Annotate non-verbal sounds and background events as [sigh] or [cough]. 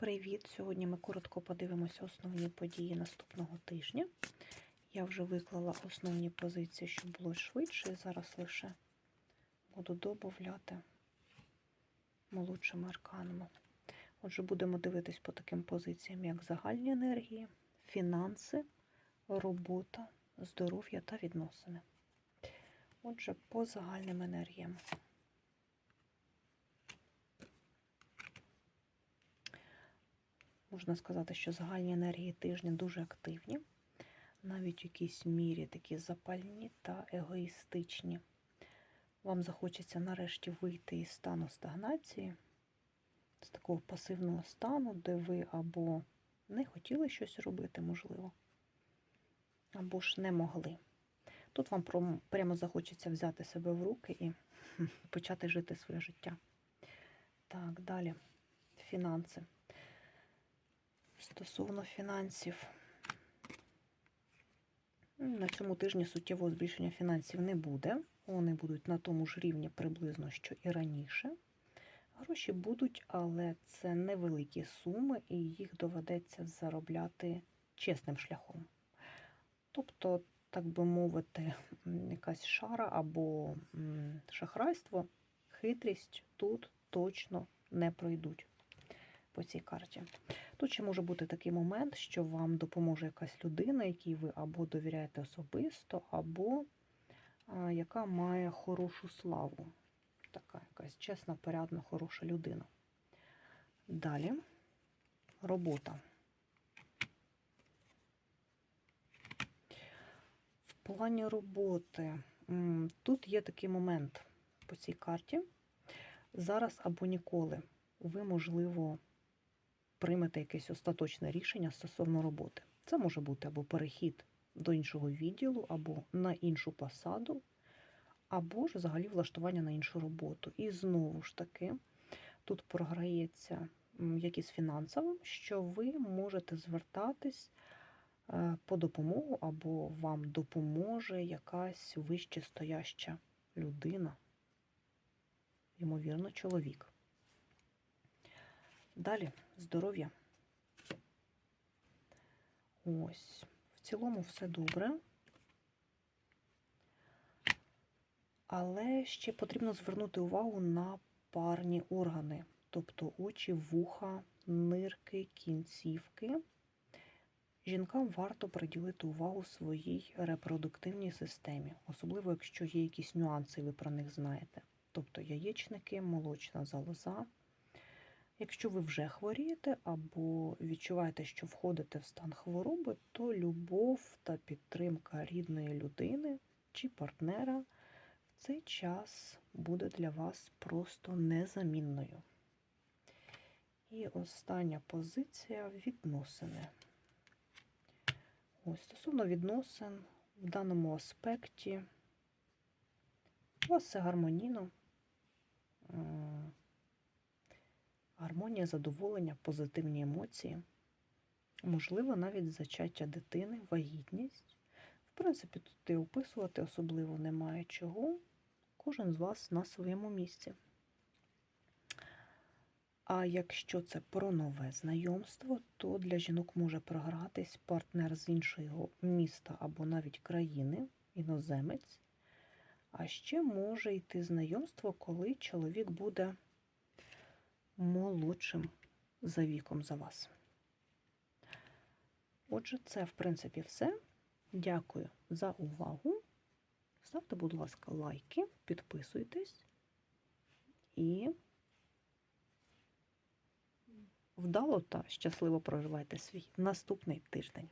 Привіт! Сьогодні ми коротко подивимося основні події наступного тижня. Я вже виклала основні позиції, щоб було швидше. і Зараз лише буду додати молодшими арканами. Отже, будемо дивитись по таким позиціям, як загальні енергії, фінанси, робота, здоров'я та відносини. Отже, по загальним енергіям. Можна сказати, що загальні енергії тижня дуже активні, навіть в якійсь мірі такі запальні та егоїстичні. Вам захочеться нарешті вийти із стану стагнації, з такого пасивного стану, де ви або не хотіли щось робити, можливо, або ж не могли. Тут вам прямо захочеться взяти себе в руки і [laughs] почати жити своє життя. Так, далі фінанси. Стосовно фінансів, на цьому тижні суттєвого збільшення фінансів не буде. Вони будуть на тому ж рівні приблизно, що і раніше. Гроші будуть, але це невеликі суми, і їх доведеться заробляти чесним шляхом. Тобто, так би мовити, якась шара або шахрайство, хитрість тут точно не пройдуть по цій карті. Тут ще може бути такий момент, що вам допоможе якась людина, якій ви або довіряєте особисто, або а, яка має хорошу славу. Така якась чесна, порядна, хороша людина. Далі робота. В плані роботи тут є такий момент по цій карті. Зараз або ніколи ви, можливо, приймете якесь остаточне рішення стосовно роботи. Це може бути або перехід до іншого відділу, або на іншу посаду, або ж взагалі влаштування на іншу роботу. І знову ж таки, тут програється якісь фінансово, що ви можете звертатись е, по допомогу, або вам допоможе якась вище стояща людина, ймовірно, чоловік. Далі здоров'я. Ось, в цілому все добре. Але ще потрібно звернути увагу на парні органи, тобто очі, вуха, нирки, кінцівки. Жінкам варто приділити увагу своїй репродуктивній системі, особливо, якщо є якісь нюанси, ви про них знаєте. Тобто яєчники, молочна залоза. Якщо ви вже хворієте або відчуваєте, що входите в стан хвороби, то любов та підтримка рідної людини чи партнера в цей час буде для вас просто незамінною. І остання позиція відносини. Ось, стосовно відносин, в даному аспекті у вас все гармонійно. Гармонія, задоволення, позитивні емоції, можливо, навіть зачаття дитини, вагітність. В принципі, тут і описувати особливо немає чого. Кожен з вас на своєму місці. А якщо це про нове знайомство, то для жінок може програтись партнер з іншого міста або навіть країни, іноземець. А ще може йти знайомство, коли чоловік буде молодшим за віком за вас. Отже, це, в принципі, все. Дякую за увагу. Ставте, будь ласка, лайки, підписуйтесь і вдало та щасливо проживайте свій наступний тиждень.